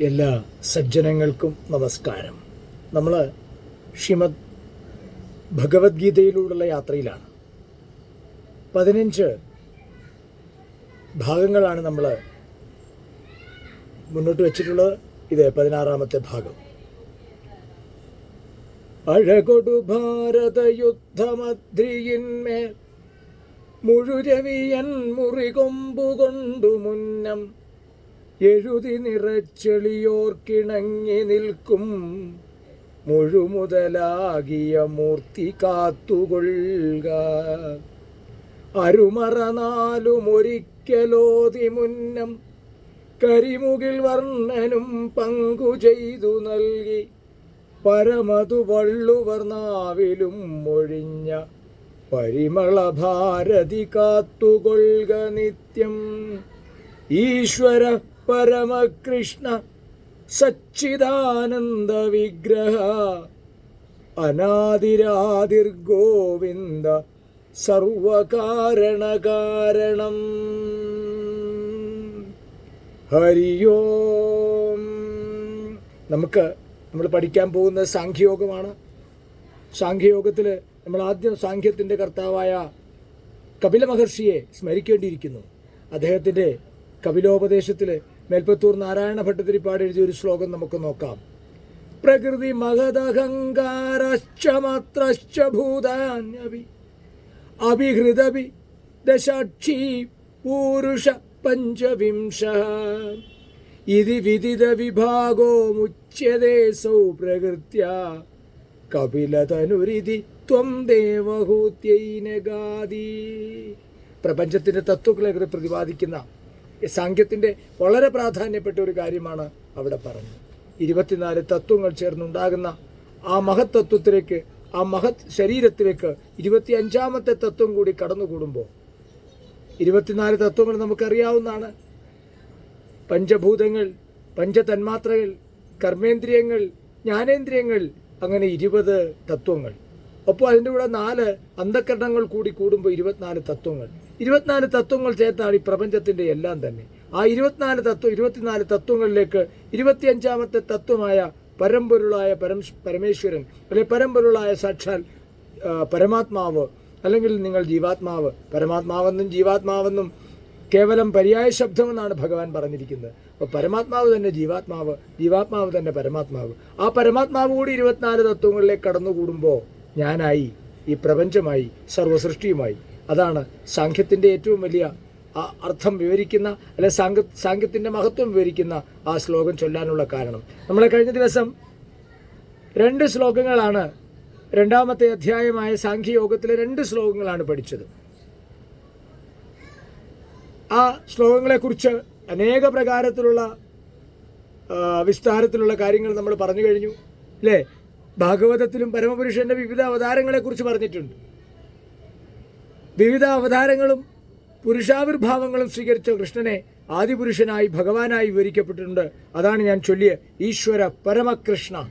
എല്ലാ സജ്ജനങ്ങൾക്കും നമസ്കാരം. നമ്മൾ ശ്രീമദ് ഭഗവത്ഗീതയിലൂടെയുള്ള യാത്രയിലാണ്. പതിനഞ്ച് ഭാഗങ്ങളാണ് നമ്മൾ മുന്നോട്ട് വെച്ചിട്ടുള്ളത്. ഇത് പതിനാറാമത്തെ ഭാഗം. അഴകൊടു ഭാരത യുദ്ധമദ്രിയിന്മേൽ മുഴുരവിയൻ മുറികൊമ്പുകൊണ്ടു മുന്നം എഴുതി നിറച്ചെളിയോർക്കിണങ്ങി നിൽക്കും. മുഴുമുതലാകിയ മൂർത്തി കാത്തുകൊള്ളുക. അരുമറനാലുമൊരിക്കലോതി മുന്നം കരിമുകിൽ വർണനും പങ്കു ചെയ്തു നൽകി. പരമതു വള്ളുവർണാവിലും മൊഴിഞ്ഞ പരിമളഭാരതി കാത്തുകൊള്ളുക നിത്യം. ഈശ്വര പരമകൃഷ്ണ സച്ചിദാനന്ദ വിഗ്രഹ അനാദിരാതിർഗോവിന്ദ സർവകാരണകാരണം ഹരിയോം നമുക്ക് നമ്മൾ പഠിക്കാൻ പോകുന്നത് സാഖ്യയോഗമാണ്. സാഖ്യയോഗത്തിൽ നമ്മൾ ആദ്യം സാഖ്യത്തിന്റെ കർത്താവായ കപില മഹർഷിയെ സ്മരിക്കേണ്ടിയിരിക്കുന്നു. അദ്ദേഹത്തിന്റെ കപിലോപദേശത്തിൽ മേൽപ്പത്തൂർ നാരായണ ഭട്ടതിരിപ്പാട് എഴുതിയ ഒരു ശ്ലോകം നമുക്ക് നോക്കാം. പ്രകൃതി മഹദഹങ്കാരശ്ച ഭൂതാന്യപി അഭിഹൃതപി ദശാക്ഷി പൂരുഷ പഞ്ചവിംശ. ഇതി വിദിത വിഭാഗോ മുച്യതേ സൗ പ്രകൃത്യ കപിലതനുരിതി ത്വം ദേവഹൂത്യൈനഗാദി. പ്രപഞ്ചത്തിന്റെ തത്വങ്ങളെ പ്രതിപാദിക്കുന്ന ഈ സാങ്കേത്തിന്റെ വളരെ പ്രാധാന്യപ്പെട്ട ഒരു കാര്യമാണ് അവിടെ പറഞ്ഞത്. ഇരുപത്തിനാല് തത്വങ്ങൾ ചേർന്നുണ്ടാകുന്ന ആ മഹത്തത്വത്തിലേക്ക് ആ മഹത് ശരീരത്തിലേക്ക് ഇരുപത്തി അഞ്ചാമത്തെ തത്വം കൂടി കടന്നുകൂടുമ്പോൾ ഇരുപത്തിനാല് തത്വങ്ങൾ നമുക്കറിയാവുന്നതാണ്. പഞ്ചഭൂതങ്ങൾ പഞ്ചതന്മാത്രകൾ കർമ്മേന്ദ്രിയങ്ങൾ ജ്ഞാനേന്ദ്രിയങ്ങൾ അങ്ങനെ ഇരുപത് തത്വങ്ങൾ. അപ്പോൾ അതിന്റെ കൂടെ നാല് അന്ധകരണങ്ങൾ കൂടി കൂടുമ്പോൾ ഇരുപത്തിനാല് തത്വങ്ങൾ. ഇരുപത്തിനാല് തത്വങ്ങൾ ചേർത്താണ് ഈ പ്രപഞ്ചത്തിന്റെ എല്ലാം തന്നെ. ആ ഇരുപത്തിനാല് തത്വം ഇരുപത്തിനാല് തത്വങ്ങളിലേക്ക് ഇരുപത്തിയഞ്ചാമത്തെ തത്വമായ പരമ്പൊരുളായ പരം പരമേശ്വരൻ അല്ലെ പരമ്പൊരുളായ സാക്ഷാൽ പരമാത്മാവ് അല്ലെങ്കിൽ നിങ്ങൾ ജീവാത്മാവ് പരമാത്മാവെന്നും ജീവാത്മാവെന്നും കേവലം പര്യായ ശബ്ദമെന്നാണ് ഭഗവാൻ പറഞ്ഞിരിക്കുന്നത്. അപ്പോൾ പരമാത്മാവ് തന്നെ ജീവാത്മാവ് ജീവാത്മാവ് തന്നെ പരമാത്മാവ്. ആ പരമാത്മാവ് കൂടി ഇരുപത്തിനാല് തത്വങ്ങളിലേക്ക് കടന്നുകൂടുമ്പോൾ ഞാനായി ഈ പ്രപഞ്ചമായി സർവസൃഷ്ടിയുമായി അതാണ് സാഖ്യത്തിന്റെ ഏറ്റവും വലിയ അർത്ഥം വിവരിക്കുന്ന അല്ലെ സാങ്ക സാഖ്യത്തിന്റെ മഹത്വം വിവരിക്കുന്ന ആ ശ്ലോകം ചൊല്ലാനുള്ള കാരണം. നമ്മളെ കഴിഞ്ഞ ദിവസം രണ്ട് ശ്ലോകങ്ങളാണ് രണ്ടാമത്തെ അധ്യായമായ സാഖ്യയോഗത്തിലെ രണ്ട് ശ്ലോകങ്ങളാണ് പഠിച്ചത്. ആ ശ്ലോകങ്ങളെക്കുറിച്ച് അനേക പ്രകാരത്തിലുള്ള വിസ്താരത്തിലുള്ള കാര്യങ്ങൾ നമ്മൾ പറഞ്ഞു കഴിഞ്ഞു. അല്ലേ? ഭാഗവതത്തിലും പരമപുരുഷന്റെ വിവിധ അവതാരങ്ങളെക്കുറിച്ച് പറഞ്ഞിട്ടുണ്ട്. വിവിധ അവതാരങ്ങളും പുരുഷാവിർഭാവങ്ങളും സ്വീകരിച്ച കൃഷ്ണനെ ആദിപുരുഷനായി ഭഗവാനായി വിവരിക്കപ്പെട്ടിട്ടുണ്ട്. അതാണ് ഞാൻ ചൊല്ലിയ ഈശ്വര പരമകൃഷ്ണ.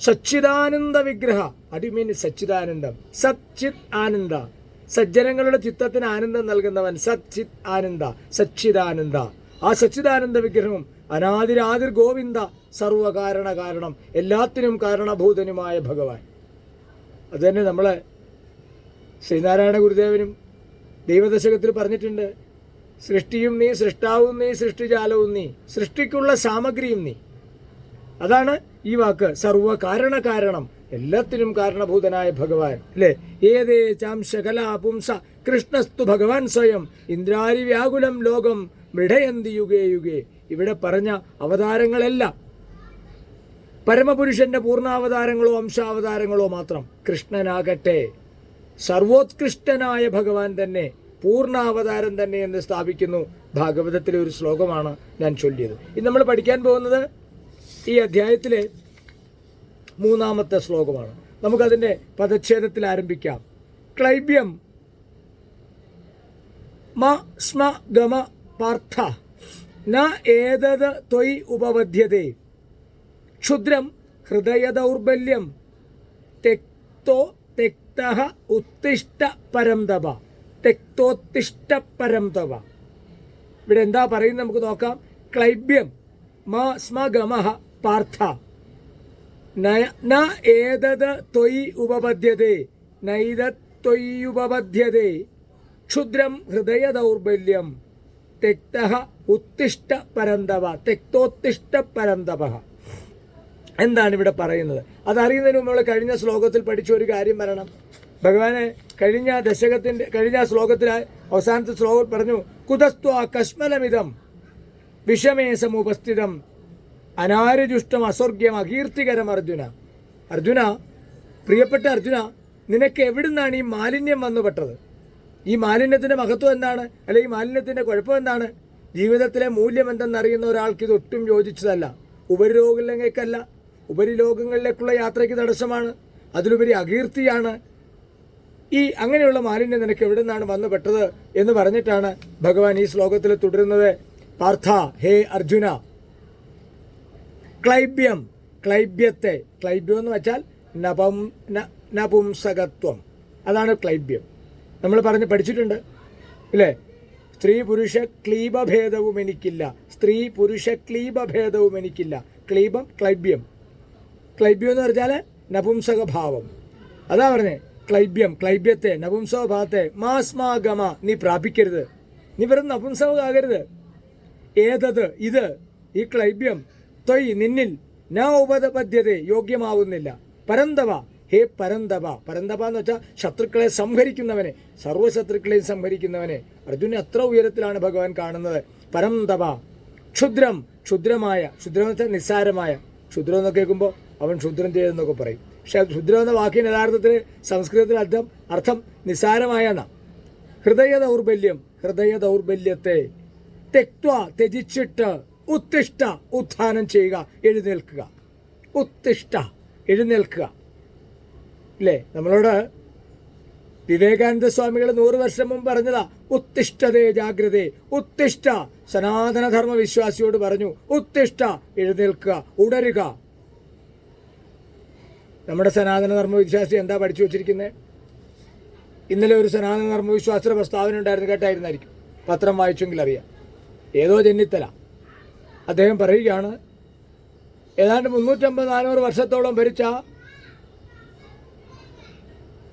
സച്ചിദാനന്ദ വിഗ്രഹ. അടി മീൻ സച്ചിദാനന്ദം? സച്ചിത് ആനന്ദ. സജ്ജനങ്ങളുടെ ചിത്തത്തിന് ആനന്ദം നൽകുന്നവൻ സച്ചിത് ആനന്ദ സച്ചിദാനന്ദ. ആ സച്ചിദാനന്ദ വിഗ്രഹവും അനാദിരാതിർ ഗോവിന്ദ സർവകാരണ കാരണം എല്ലാത്തിനും കാരണഭൂതനുമായ ഭഗവാൻ. അത് തന്നെ നമ്മളെ ശ്രീനാരായണ ഗുരുദേവനും ദൈവദശകത്തിൽ പറഞ്ഞിട്ടുണ്ട് സൃഷ്ടിയും നീ സൃഷ്ടാവും നീ സൃഷ്ടിജാലവും നീ സൃഷ്ടിക്കുള്ള സാമഗ്രിയും നീ. അതാണ് ഈ വാക്ക്. സർവ കാരണ എല്ലാത്തിനും കാരണഭൂതനായ ഭഗവാൻ അല്ലേ? ഏതേ ചാംശകല പുംസ കൃഷ്ണസ്തു ഭഗവാൻ സ്വയം ഇന്ദ്രാരി വ്യാകുലം ലോകം മൃഢയന്തി യുഗേ യുഗേ. ഇവിടെ പറഞ്ഞ അവതാരങ്ങളെല്ലാം പരമപുരുഷന്റെ പൂർണാവതാരങ്ങളോ അംശാവതാരങ്ങളോ മാത്രം കൃഷ്ണനാകട്ടെ. സർവോത്കൃഷ്ടനായ ഭഗവാൻ തന്നെ പൂർണാവതാരം തന്നെ എന്ന് സ്ഥാപിക്കുന്നു. ഭാഗവതത്തിലെ ഒരു ശ്ലോകമാണ് ഞാൻ ചൊല്ലിയത്. ഇന്ന് നമ്മൾ പഠിക്കാൻ പോകുന്നത് ഈ അധ്യായത്തിലെ മൂന്നാമത്തെ ശ്ലോകമാണ്. നമുക്കതിന്റെ പദച്ഛേദത്തിൽ ആരംഭിക്കാം. ക്ലൈബ്യം മ സ്മ ഗമ പാർത്ഥ ന ഏതത് ത്വയി ഉപവധ്യതേ. ക്ഷുദ്രം ഹൃദയ ദൗർബല്യം തെക്തോ തെക്ത ഉത്തിഷ്ട പരം തവ തെക്തോത്തിഷ്ട പരം തവ. ഇവിടെ എന്താ പറയുന്നത് നമുക്ക് നോക്കാം. ക്ലൈബ്യം മാ സ്മ ഗമ പാർത്ഥ. ന ഏതത് ത്വയി ഉപപദ്ധ്യതേ നൈത ത്വയ്യുപപദ്യത്തെ ക്ഷുദ്രം ഹൃദയ ദൗർബല്യം തെക്ത ഉത്തിഷ്ട പരന്തവ തെക്തോത്തിഷ്ട പരന്തവ എന്താണ് ഇവിടെ പറയുന്നത്? അതറിയുന്നതിന് നമ്മൾ കഴിഞ്ഞ ശ്ലോകത്തിൽ പഠിച്ച ഒരു കാര്യം വരണം ഭഗവാന് കഴിഞ്ഞ ദശകത്തിന്റെ കഴിഞ്ഞ ശ്ലോകത്തിൽ അവസാനത്തെ ശ്ലോകം പറഞ്ഞു കുതസ്ത്വ കശ്മലമിതം വിഷമേശം ഉപസ്ഥിതം അനാരുജുഷ്ടം അസ്വർഗ്യം അകീർത്തികരം അർജുന. അർജുന പ്രിയപ്പെട്ട അർജുന നിനക്ക് എവിടുന്നാണ് ഈ മാലിന്യം വന്നുപെട്ടത്? ഈ മാലിന്യത്തിന്റെ മഹത്വം എന്താണ്? അല്ലെ ഈ മാലിന്യത്തിന്റെ കുഴപ്പം എന്താണ്? ജീവിതത്തിലെ മൂല്യം എന്തെന്നറിയുന്ന ഒരാൾക്ക് ഇത് ഒട്ടും യോജിച്ചതല്ല. ഉപരിലോകങ്ങളിലേക്കല്ല ഉപരിലോകങ്ങളിലേക്കുള്ള യാത്രയ്ക്ക് തടസ്സമാണ്. അതിലുപരി അകീർത്തിയാണ്. ഈ അങ്ങനെയുള്ള മാലിന്യം നിനക്ക് എവിടെ നിന്നാണ് വന്നു പെട്ടത് എന്ന് പറഞ്ഞിട്ടാണ് ഭഗവാൻ ഈ ശ്ലോകത്തിൽ തുടരുന്നത്. പാർത്ഥ ഹേ അർജുന. ക്ലൈബ്യം ക്ലൈബ്യത്തെ. ക്ലൈബ്യം എന്ന് വെച്ചാൽ നപം നപുംസകത്വം. അതാണ് ക്ലൈബ്യം. നമ്മൾ പറഞ്ഞ് പഠിച്ചിട്ടുണ്ട് ഇല്ലേ? സ്ത്രീ പുരുഷ ക്ലീബഭേദവും എനിക്കില്ല. സ്ത്രീ പുരുഷ ക്ലീബഭേദവും എനിക്കില്ല. ക്ലീബം ക്ലൈബ്യം. ക്ലൈബ്യം എന്ന് പറഞ്ഞാൽ നപുംസക ഭാവം അതാ പറഞ്ഞേ ക്ലൈബ്യം ക്ലൈബ്യത്തെ നപുംസക ഭാവത്തെ മാസ്മാഗമ നീ പ്രാപിക്കരുത്. നീ വെറും നപുംസകമാകരുത് ഏതത്? ഇത്. ഈ ക്ലൈബ്യം തൊയ് നിന്നിൽ ന ഉപദപദ്ധ്യത യോഗ്യമാവുന്നില്ല. പരന്തവ. ഹേ പരന്തപ പരന്തപ എന്ന് വെച്ചാൽ ശത്രുക്കളെ സംഹരിക്കുന്നവനെ സർവശത്രുക്കളെയും സംഹരിക്കുന്നവനെ. അർജുനെ അത്ര ഉയരത്തിലാണ് ഭഗവാൻ കാണുന്നത്. പരന്തപ ക്ഷുദ്രം. ക്ഷുദ്രമായ. ക്ഷുദ്രം എന്ന് വെച്ചാൽ നിസ്സാരമായ. ക്ഷുദ്രം എന്ന് കേൾക്കുമ്പോൾ അവൻ ശുദ്രൻ ചെയ്തെന്നൊക്കെ പറയും. പക്ഷെ ശുദ്രൻ എന്ന വാക്കിന്റെ യഥാർത്ഥത്തിൽ സംസ്കൃതത്തിൽ അർത്ഥം അർത്ഥം നിസ്സാരമായ ഹൃദയ ദൗർബല്യം ഹൃദയ ദൗർബല്യത്തെ തെക്വ ത്യജിച്ചിട്ട് ഉത്തിഷ്ഠ ഉത്ഥാനം ചെയ്യുക എഴുന്നേൽക്കുക. ഉത്തിഷ്ഠ എഴുന്നേൽക്കുക. ഇല്ലേ നമ്മളോട് വിവേകാനന്ദ സ്വാമികൾ നൂറ് വർഷം മുമ്പ് പറഞ്ഞതാ ഉത്തിഷ്ഠതേ ജാഗ്രതേ ഉത്തിഷ്ഠ സനാതനധർമ്മ വിശ്വാസിയോട് പറഞ്ഞു ഉത്തിഷ്ഠ എഴുന്നേൽക്കുക ഉടരുക നമ്മുടെ സനാതന ധർമ്മവിശ്വാസി എന്താ പഠിച്ചു വെച്ചിരിക്കുന്നത് ഇന്നലെ ഒരു സനാതന ധർമ്മവിശ്വാസ പ്രസ്താവന ഉണ്ടായിരുന്നു കേട്ടായിരുന്നായിരിക്കും. പത്രം വായിച്ചെങ്കിൽ അറിയാം. ഏതോ ചെന്നിത്തല അദ്ദേഹം പറയുകയാണ് ഏതാണ്ട് മുന്നൂറ്റമ്പത് നാനൂറ് വർഷത്തോളം ഭരിച്ച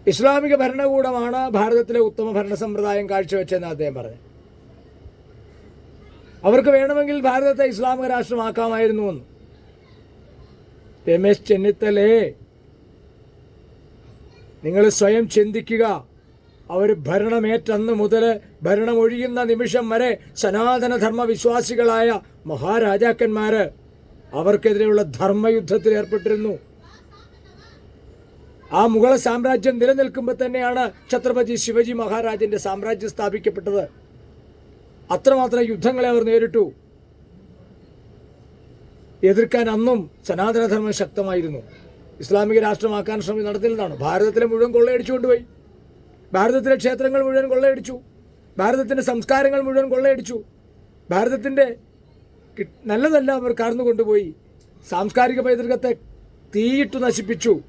ഇസ്ലാമിക ഭരണകൂടമാണ് ഭാരതത്തിലെ ഉത്തമ ഭരണ സമ്പ്രദായം കാഴ്ചവെച്ചെന്ന് അദ്ദേഹം പറഞ്ഞു അവർക്ക് വേണമെങ്കിൽ ഭാരതത്തെ ഇസ്ലാമിക രാഷ്ട്രമാക്കാമായിരുന്നു എന്ന്. രമേശ് ചെന്നിത്തലേ നിങ്ങൾ സ്വയം ചിന്തിക്കുക. അവർ ഭരണമേറ്റന്ന് മുതൽ ഭരണമൊഴിയുന്ന നിമിഷം വരെ സനാതനധർമ്മ വിശ്വാസികളായ മഹാരാജാക്കന്മാർ അവർക്കെതിരെയുള്ള ധർമ്മയുദ്ധത്തിൽ ഏർപ്പെട്ടിരുന്നു. ആ മുഗൾ സാമ്രാജ്യം നിലനിൽക്കുമ്പോൾ തന്നെയാണ് ഛത്രപതി ശിവജി മഹാരാജന്റെ സാമ്രാജ്യം സ്ഥാപിക്കപ്പെട്ടത്. അത്രമാത്രം യുദ്ധങ്ങളെ അവർ നേരിട്ടു. എതിർക്കാൻ അന്നും സനാതനധർമ്മം ശക്തമായിരുന്നു. ഇസ്ലാമിക രാഷ്ട്രമാക്കാൻ ശ്രമം നടത്തുന്നതാണ് ഭാരതത്തിലെ മുഴുവൻ കൊള്ളയടിച്ചു കൊണ്ടുപോയി ഭാരതത്തിലെ ക്ഷേത്രങ്ങൾ മുഴുവൻ കൊള്ളയടിച്ചു. ഭാരതത്തിന്റെ സംസ്കാരങ്ങൾ മുഴുവൻ കൊള്ളയടിച്ചു. ഭാരതത്തിന്റെ നല്ലതല്ല അവർ കടന്നു കൊണ്ടുപോയി. സാംസ്കാരിക പൈതൃകത്തെ തീയിട്ടു നശിപ്പിച്ചു.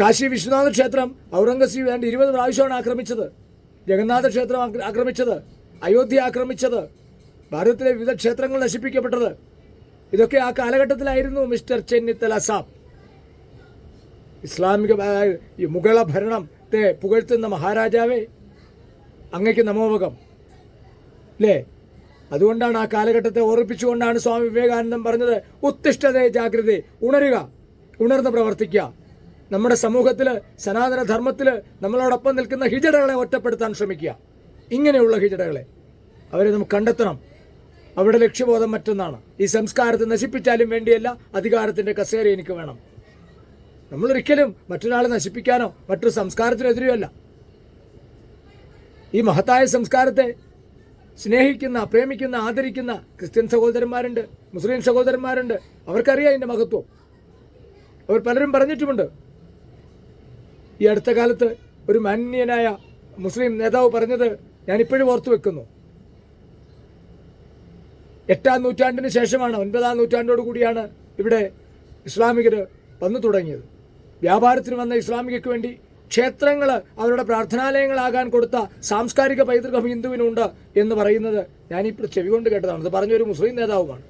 കാശി വിശ്വനാഥ ക്ഷേത്രം ഔറംഗസീബ് ഏതാണ്ട് ഇരുപത് പ്രാവശ്യമാണ് ആക്രമിച്ചത്. ജഗന്നാഥ ക്ഷേത്രം ആക്ര- ആക്രമിച്ചത്. അയോധ്യ ആക്രമിച്ചത്. ഭാരതത്തിലെ വിവിധ ക്ഷേത്രങ്ങൾ നശിപ്പിക്കപ്പെട്ടത്. ഇതൊക്കെ ആ കാലഘട്ടത്തിലായിരുന്നു മിസ്റ്റർ ചെന്നിത്തല സാബ്. ഇസ്ലാമിക ഈ മുഗള ഭരണത്തെ പുകഴ്ത്തുന്ന മഹാരാജാവേ അങ്ങയ്ക്ക് നമോമുഖം അല്ലേ അതുകൊണ്ടാണ് ആ കാലഘട്ടത്തെ ഓർപ്പിച്ചുകൊണ്ടാണ് സ്വാമി വിവേകാനന്ദൻ പറഞ്ഞത് ഉത്തിഷ്ഠതയെ ജാഗ്രത ഉണരുക ഉണർന്ന് പ്രവർത്തിക്കുക. നമ്മുടെ സമൂഹത്തിൽ സനാതന ധർമ്മത്തിൽ നമ്മളോടൊപ്പം നിൽക്കുന്ന ഹിജടകളെ ഒറ്റപ്പെടുത്താൻ ശ്രമിക്കുക. ഇങ്ങനെയുള്ള ഹിജടകളെ അവരെ നമുക്ക് കണ്ടെത്തണം. അവരുടെ ലക്ഷ്യബോധം മറ്റൊന്നാണ്. ഈ സംസ്കാരത്തെ നശിപ്പിച്ചാലും വേണ്ടിയല്ല അധികാരത്തിന്റെ കസേര എനിക്ക് വേണം. നമ്മളൊരിക്കലും മറ്റൊരാളെ നശിപ്പിക്കാനോ മറ്റൊരു സംസ്കാരത്തിനെതിരെയല്ല. ഈ മഹത്തായ സംസ്കാരത്തെ സ്നേഹിക്കുന്ന പ്രേമിക്കുന്ന ആദരിക്കുന്ന ക്രിസ്ത്യൻ സഹോദരന്മാരുണ്ട് മുസ്ലിം സഹോദരന്മാരുണ്ട്. അവർക്കറിയാം ഇതിന്റെ മഹത്വം. അവർ പലരും പറഞ്ഞിട്ടുമുണ്ട്. ഈ അടുത്ത കാലത്ത് ഒരു മാന്യനായ മുസ്ലിം നേതാവ് പറഞ്ഞത് ഞാനിപ്പോഴും ഓർത്തു വെക്കുന്നു എട്ടാം നൂറ്റാണ്ടിന് ശേഷമാണ് ഒൻപതാം നൂറ്റാണ്ടോടു കൂടിയാണ് ഇവിടെ ഇസ്ലാമികർ വന്നു തുടങ്ങിയത്. വ്യാപാരത്തിന് വന്ന ഇസ്ലാമികയ്ക്ക് വേണ്ടി ക്ഷേത്രങ്ങൾ അവരുടെ പ്രാർത്ഥനാലയങ്ങളാകാൻ കൊടുത്ത സാംസ്കാരിക പൈതൃകം ഹിന്ദുവിനുണ്ട് എന്ന് പറയുന്നത് ഞാനിപ്പോൾ ചെവി കൊണ്ട് കേട്ടതാണ്. അത് പറഞ്ഞൊരു മുസ്ലിം നേതാവുമാണ്.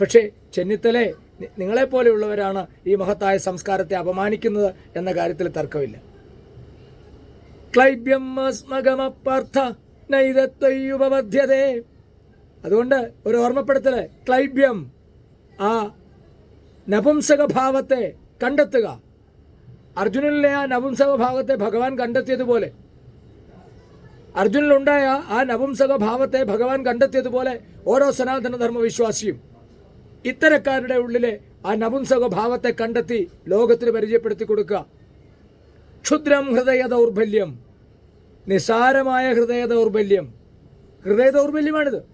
പക്ഷേ ചെന്നിത്തലെ നിങ്ങളെപ്പോലെയുള്ളവരാണ് ഈ മഹത്തായ സംസ്കാരത്തെ അപമാനിക്കുന്നത് എന്ന കാര്യത്തിൽ തർക്കമില്ല. ക്ലൈബ്യം നൈതത്വയുപപദ്ധ്യതേ അതുകൊണ്ട് ഒരു ഓർമ്മപ്പെടുത്തൽ ക്ലൈബ്യം ആ നപുംസക ഭാവത്തെ കണ്ടെത്തുക. അർജുനനിലെ ആ നപുംസക ഭാവത്തെ ഭഗവാൻ കണ്ടെത്തിയതുപോലെ. അർജുനനിലുണ്ടായ ആ നപുംസക ഭാവത്തെ ഭഗവാൻ കണ്ടെത്തിയതുപോലെ ഓരോ സനാതനധർമ്മ വിശ്വാസിയും ഇത്തരക്കാരുടെ ഉള്ളിലെ ആ നപുംസക ഭാവത്തെ കണ്ടെത്തി ലോകത്തിന് പരിചയപ്പെടുത്തി കൊടുക്കുക. ക്ഷുദ്രം ഹൃദയ ദൗർബല്യം നിസാരമായ ഹൃദയ ദൗർബല്യം. ഹൃദയ ദൗർബല്യമാണിത്.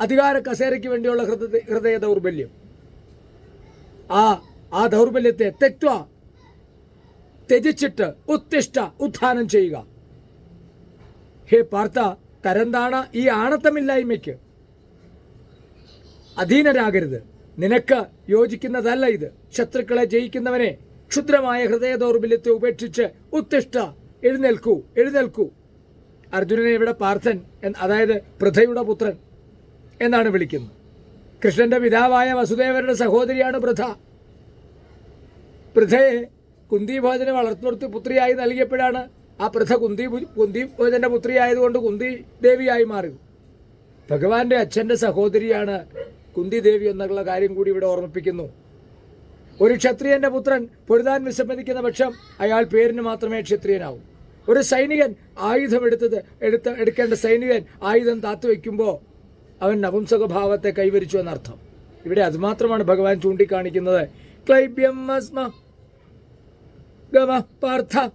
അധികാര കസേരയ്ക്ക് വേണ്ടിയുള്ള ഹൃദയ ഹൃദയ ദൗർബല്യം. ആ ആ ദൗർബല്യത്തെ തെക്വ ത്യജിച്ചിട്ട് ഉത്തിഷ്ഠ ഉത്ഥാനം ചെയ്യുക. ഹേ പാർത്ത തരന്താണ ഈ ആണത്തമില്ലായ്മയ്ക്ക് അധീനരാകരുത്. നിനക്ക് യോജിക്കുന്നതല്ല ഇത്. ശത്രുക്കളെ ജയിക്കുന്നവനെ ക്ഷുദ്രമായ ഹൃദയ ദൗർബല്യത്തെ ഉപേക്ഷിച്ച് ഉത്തിഷ്ഠ എഴുന്നേൽക്കൂ എഴുന്നേൽക്കൂ. അർജുനനെ ഇവിടെ പാർത്ഥൻ അതായത് പൃഥയുടെ പുത്രൻ എന്നാണ് വിളിക്കുന്നത്. കൃഷ്ണന്റെ പിതാവായ വസുദേവരുടെ സഹോദരിയാണ് പൃഥ പൃഥയെ കുന്തി ഭോജന വളർത്തുകൊടുത്ത് പുത്രിയായി നൽകിയപ്പോഴാണ് ആ പൃഥ കുന്തി ഭു- കുന്തി ഭോജന്റെ പുത്രിയായതുകൊണ്ട് കുന്തി ദേവിയായി മാറി. ഭഗവാന്റെ അച്ഛന്റെ സഹോദരിയാണ് കുന്തി ദേവി എന്നുള്ള കാര്യം കൂടി ഇവിടെ ഓർമ്മിപ്പിക്കുന്നു. ഒരു ക്ഷത്രിയന്റെ പുത്രൻ പൊരുതാൻ വിസമ്മതിക്കുന്ന പക്ഷം അയാൾ പേരിന് മാത്രമേ ക്ഷത്രിയനാവൂ. ഒരു സൈനികൻ ആയുധം എടുത്തത് എടുത്ത് എടുക്കേണ്ട സൈനികൻ ആയുധം താത്തു വയ്ക്കുമ്പോൾ അവൻ നപുംസകഭാവത്തെ കൈവരിച്ചു എന്നർത്ഥം. ഇവിടെ അതുമാത്രമാണ് ഭഗവാൻ ചൂണ്ടിക്കാണിക്കുന്നത്. ക്ലൈബ്യം ഗമ പാർത്ഥ.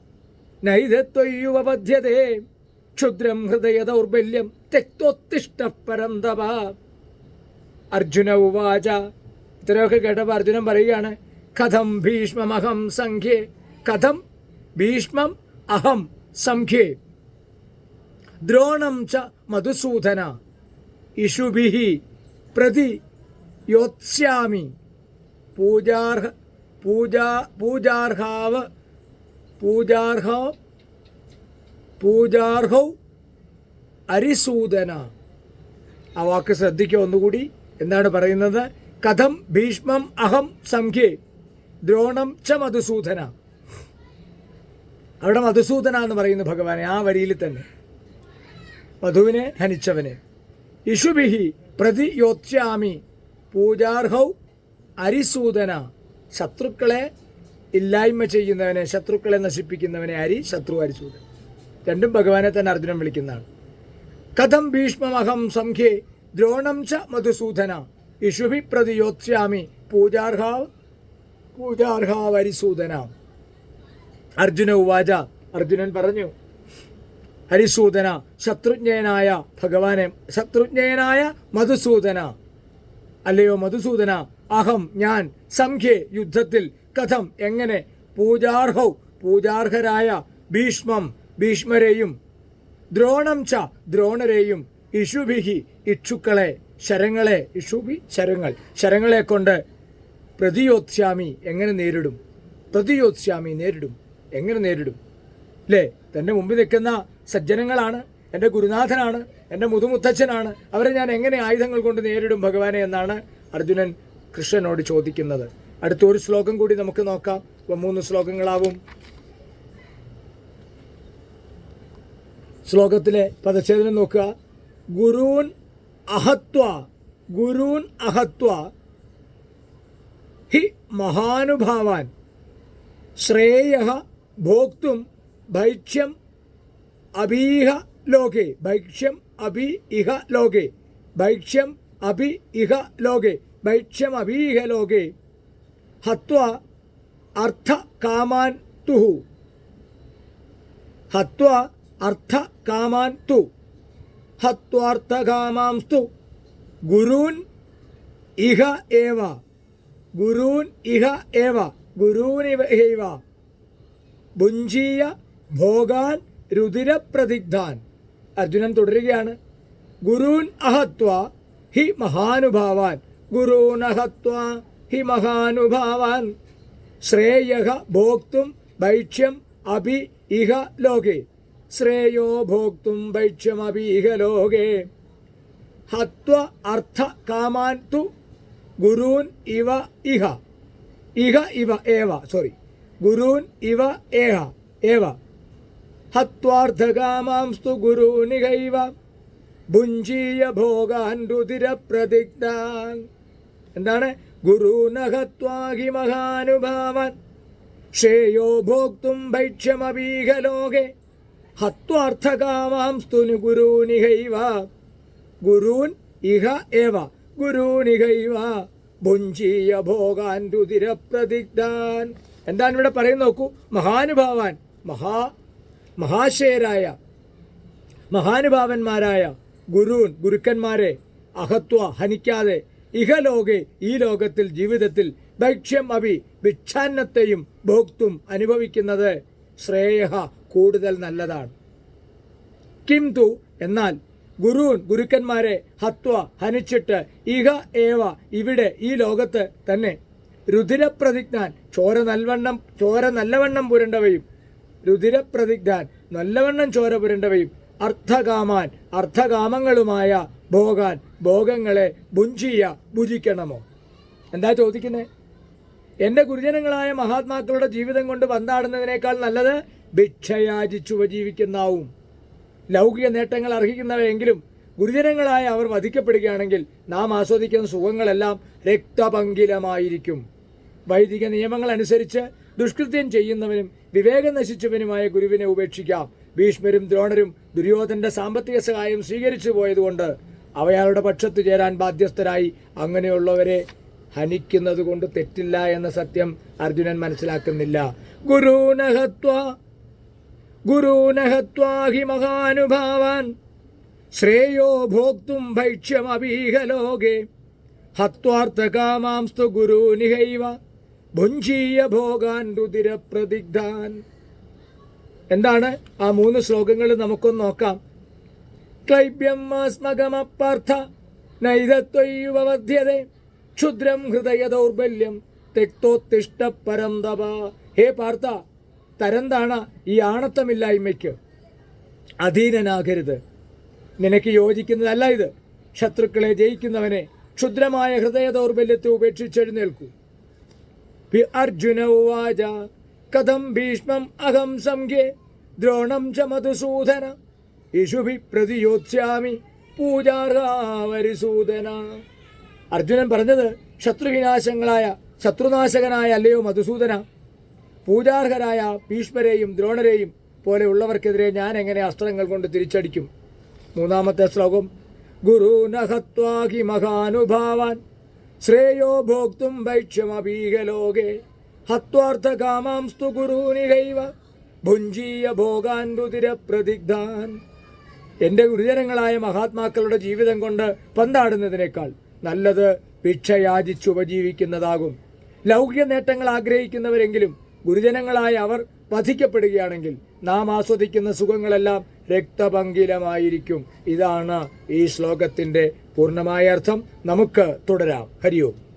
ക്ഷുദ്രം ഹൃദയ ദൗർബല്യം തെക്തോത്തിഷ്ട പരന്തപ. അർജുന ഉവാച. ഇത്രയൊക്കെ കേട്ടപ്പോൾ അർജുനൻ പറയുകയാണ് കഥം ഭീഷ്മമഹം സംഖ്യേ. കഥം ഭീഷ്മം അഹം സംഖ്യേ. ദ്രോണം ച മധുസൂദന. ഇഷുഭിः പ്രതി യോത്സ്യാമി. പൂജാർഹ പൂജാ പൂജാർഹാവ് പൂജാർഹ പൂജാർഹൗ അരിസൂദന. ആ വാക്ക് ശ്രദ്ധിക്കുക ഒന്നുകൂടി. എന്താണ് പറയുന്നത്? കഥം ഭീഷ്മം അഹം സംഖ്യേ ദ്രോണം ച മധുസൂദന. അവിടെ മധുസൂദന എന്ന് പറയുന്നു ഭഗവാനെ ആ വരിയിൽ തന്നെ. മധുവിനെ ഹനിച്ചവനെ. ഇഷുഭിഹി പ്രതി യോത്യാമി പൂജാർഹൗ അരിസൂദന ശത്രുക്കളെ ഇല്ലായ്മ ചെയ്യുന്നവനെ ശത്രുക്കളെ നശിപ്പിക്കുന്നവനെ അരി ശത്രു അരിസൂദൻ രണ്ടും ഭഗവാനെ തന്നെ അർജുനൻ വിളിക്കുന്നതാണ്. കഥം ഭീഷ്മമഹം സംഖ്യേ ദ്രോണം ച മധുസൂദന. ഇഷുഭി പ്രതി യോത്യാമി പൂജാർഹാവ് പൂജാർഹാവരിസൂദന അർജുന ഉവാച. അർജുനൻ പറഞ്ഞു ഹരിസൂദന ശത്രുജ്ഞയനായ ഭഗവാനെ ശത്രുജ്ഞയനായ മധുസൂദന. അല്ലയോ മധുസൂദന അഹം ഞാൻ സംഖ്യേ യുദ്ധത്തിൽ കഥം എങ്ങനെ പൂജാർഹൗ പൂജാർഹരായ ഭീഷ്മം ഭീഷ്മരെയും ദ്രോണം ച ദ്രോണരെയും ഇഷുഭിഹി ഇക്ഷുക്കളെ ശരങ്ങളെ ഇഷുഭി ശരങ്ങൾ ശരങ്ങളെ കൊണ്ട് പ്രതിയോത്സ്യാമി എങ്ങനെ നേരിടും? പ്രതിയോത്സ്യാമി നേരിടും എങ്ങനെ നേരിടും? അല്ലേ തന്റെ മുമ്പിൽ നിൽക്കുന്ന സജ്ജനങ്ങളാണ് എന്റെ ഗുരുനാഥനാണ് എന്റെ മുതുമുത്തച്ഛനാണ്. അവരെ ഞാൻ എങ്ങനെ ആയുധങ്ങൾ കൊണ്ട് നേരിടും ഭഗവാനെ എന്നാണ് അർജുനൻ കൃഷ്ണനോട് ചോദിക്കുന്നത്. അടുത്തൊരു ശ്ലോകം കൂടി നമുക്ക് നോക്കാം. ഇപ്പം മൂന്ന് ശ്ലോകങ്ങളാവും. ശ്ലോകത്തിലെ പദച്ഛേദനം നോക്കുക. ഗുരൂൻ അഹത്വ ഗുരൂൻ അഹത്വ. ഹി മഹാനുഭാവാൻ. ശ്രേയ ഭോക്തും ഭൈക്ഷ്യം അഭീഹ ലോകെ ഭൈക്ഷ്യം അഭി ഇഹ ലോകെ ഭൈക്ഷ്യം അഭി ഇഹ ലോകെ ഭൈക്ഷ്യം അഭീഹ ലോകെ ഹത്വ അർത്ഥ കാമാൻ തുഹു ഹത്വ അർത്ഥ കാമാൻ തു ഹത്വാർത്ഥകാമാംസ്തു ഗുരൂൻ ഇഹ ഏവ ഗുരൂൻ ഇഹ ഏവ ഗുരൂനിവ ഹൈവ ഭുഞ്ചീയ ഭോഗാൻ രുതിരപ്രതിഗ്ധാൻ അർജുനൻ തുടരുകയാണ്. ഗുരൂൻ അഹത്വ ഹി മഹാനുഭാവാൻ. ഗുരൂൻ അഹത്വ ഹി മഹാനുഭാവാൻ. ശ്രേയ ഭോക്തും ഭൈക്ഷ്യം അഭി ഇഹ ലോകെ. ശ്രേയോ ഭോക്തും ഭൈക്ഷ്യം അഭി ഇഹ ലോകേ. ഹത്വ അർത്ഥ കാമാൻ തു ഗുരൂൻ ഇവ ഇഹ. ഇഹ ഇവ ഏവ? സോറി. ഗുരൂൻ ഇവ ഏഹ. ഏവ. ഹത്വാർത്ഥകാമാംസ്തു ഗുരൂനിഹൈവ ഭുഞ്ചീയ ഭോഗാൻ രുതിരപ്രതിഗ്ധാൻ എന്താണ് ഗുരുനഹത്വാഹി മഹാനുഭാവൻ. ശ്രേയോ ഭോക്തും ഭൈക്ഷ്യമപീഹ ലോകെ. ഗുരുനിഹൈവ ഗുരൂൻ ഇഹ ഏവ? ഗുരുനിഹൈവ ഭുഞ്ചീയ ഭോഗാൻ രുതിരപ്രതിഗ്ധാൻ എന്താണ് ഇവിടെ പറയുന്നത് നോക്കൂ? മഹാനുഭാവാൻ. മഹാ മഹാശയരായ മഹാനുഭാവന്മാരായ ഗുരുൻ ഗുരുക്കന്മാരെ അഹത്വ ഹനിക്കാതെ ഇഹലോകെ ഈ ലോകത്തിൽ ജീവിതത്തിൽ ഭക്ഷ്യം അഭി ഭിക്ഷാന്നത്തെയും ഭോക്തും അനുഭവിക്കുന്നത് ശ്രേയ കൂടുതൽ നല്ലതാണ്. കിം തു എന്നാൽ ഗുരുൻ ഗുരുക്കന്മാരെ ഹത്വ ഹനിച്ചിട്ട് ഇഹ ഏവ ഇവിടെ ഈ ലോകത്ത് തന്നെ രുധിരപ്രതിജ്ഞാൻ ചോര നൽവണ്ണം ചോര നല്ലവണ്ണം പുരണ്ടവയും രുധിരപ്രതിജ്ഞാൻ നല്ലവണ്ണം ചോര പുരണ്ടവയും അർത്ഥകാമാൻ അർത്ഥകാമങ്ങളുമായ ഭോഗാൻ ഭോഗങ്ങളെ ഭുഞ്ചിയ ഭുജിക്കണമോ? എന്താ ചോദിക്കുന്നത് എന്റെ ഗുരുജനങ്ങളായ മഹാത്മാക്കളുടെ ജീവിതം കൊണ്ട് പന്താടുന്നതിനേക്കാൾ നല്ലത് ഭിക്ഷയാചിച്ചു ഉപജീവിക്കുന്നാവും ലൗകിക നേട്ടങ്ങൾ അർഹിക്കുന്നവയെങ്കിലും ഗുരുജനങ്ങളായ അവർ വധിക്കപ്പെടുകയാണെങ്കിൽ നാം ആസ്വദിക്കുന്ന സുഖങ്ങളെല്ലാം രക്തപങ്കിലമായിരിക്കും. വൈദിക നിയമങ്ങൾ അനുസരിച്ച് ദുഷ്കൃത്യം ചെയ്യുന്നവനും വിവേകം നശിച്ചവനുമായ ഗുരുവിനെ ഉപേക്ഷിക്കാം. ഭീഷ്മരും ദ്രോണരും ദുര്യോധന്റെ സാമ്പത്തിക സഹായം സ്വീകരിച്ചു പോയതുകൊണ്ട് അവയാളുടെ പക്ഷത്ത് ചേരാൻ ബാധ്യസ്ഥരായി അങ്ങനെയുള്ളവരെ ഹനിക്കുന്നത് കൊണ്ട് തെറ്റില്ല എന്ന സത്യം അർജുനൻ മനസ്സിലാക്കുന്നില്ല. ഗുരുനഹത്വ ഗുരുനഹത്വാഹി മഹാനുഭാവാൻ ശ്രേയോ ഭോക്തും ഭൈക്ഷ്യമപീഹ ലോകെ ഹത്വാർത്ഥകാമാംസ്തു ഗുരുനിഹൈവ ഭുഞ്ചീയ ഭോഗാൻ രുതിരപ്രതിഗ്ധാൻ എന്താണ് ആ മൂന്ന് ശ്ലോകങ്ങൾ നമുക്കൊന്ന് നോക്കാം. ക്ലൈബ്യം ആസ്മകമപ്പാർത്ഥ നൈതത്വയുവധ്യതേ ക്ഷുദ്രം ഹൃദയ ദൗർബല്യം തെക്തോത്തിഷ്ട പരന്തവ ഹേ പാർത്ഥ തരന്താണ ഈ ആണത്തമില്ലായ്മയ്ക്ക്. അധീനനാകരുത്. നിനക്ക് യോജിക്കുന്നതല്ല ഇത്. ശത്രുക്കളെ ജയിക്കുന്നവനെ ക്ഷുദ്രമായ ഹൃദയ ദൗർബല്യത്തെ ഉപേക്ഷിച്ചെഴുന്നേൽക്കൂ. അർജുന ഉവാച. കഥം ഭീഷ്മം അഹം സംഖ്യേ. ദ്രോണം ച മധുസൂദന. യശുഭി പ്രതിയോത്സ്യാമി പൂജാർഹാവരിസൂദന. അർജുനൻ പറഞ്ഞത് ശത്രുവിനാശങ്ങളായ ശത്രുനാശകനായ അല്ലയോ മധുസൂദന. പൂജാർഹരായ ഭീഷ്മരെയും ദ്രോണരെയും പോലെയുള്ളവർക്കെതിരെ ഞാൻ എങ്ങനെ അസ്ത്രങ്ങൾ കൊണ്ട് തിരിച്ചടിക്കും? മൂന്നാമത്തെ ശ്ലോകം. ഗുരു ഗുരുനഹത്വാഹി മഹാനുഭാവാൻ. ശ്രേയോ ഭോക്തും ഭൈക്ഷ്യമപീഹ ലോകെ ഹത്വാർത്ഥകാമാംസ്തു ഗുരുനിഹൈവ ഭുഞ്ചീയ ഭോഗാൻ രുതിര പ്രതിഗ്ധാൻ എന്റെ ഗുരുജനങ്ങളായ മഹാത്മാക്കളുടെ ജീവിതം കൊണ്ട് പന്താടുന്നതിനേക്കാൾ നല്ലത് ഭിക്ഷയാചിച്ച് ഉപജീവിക്കുന്നതാകും ലൗകിക നേട്ടങ്ങൾ ആഗ്രഹിക്കുന്നവരെങ്കിലും ഗുരുജനങ്ങളായ അവർ വധിക്കപ്പെടുകയാണെങ്കിൽ നാം ആസ്വദിക്കുന്ന സുഖങ്ങളെല്ലാം രക്തപങ്കിലമായിരിക്കും. ഇതാണ് ഈ ശ്ലോകത്തിന്റെ പൂർണമായ അർത്ഥം. നമുക്ക് തുടരാം. ഹരിയോം.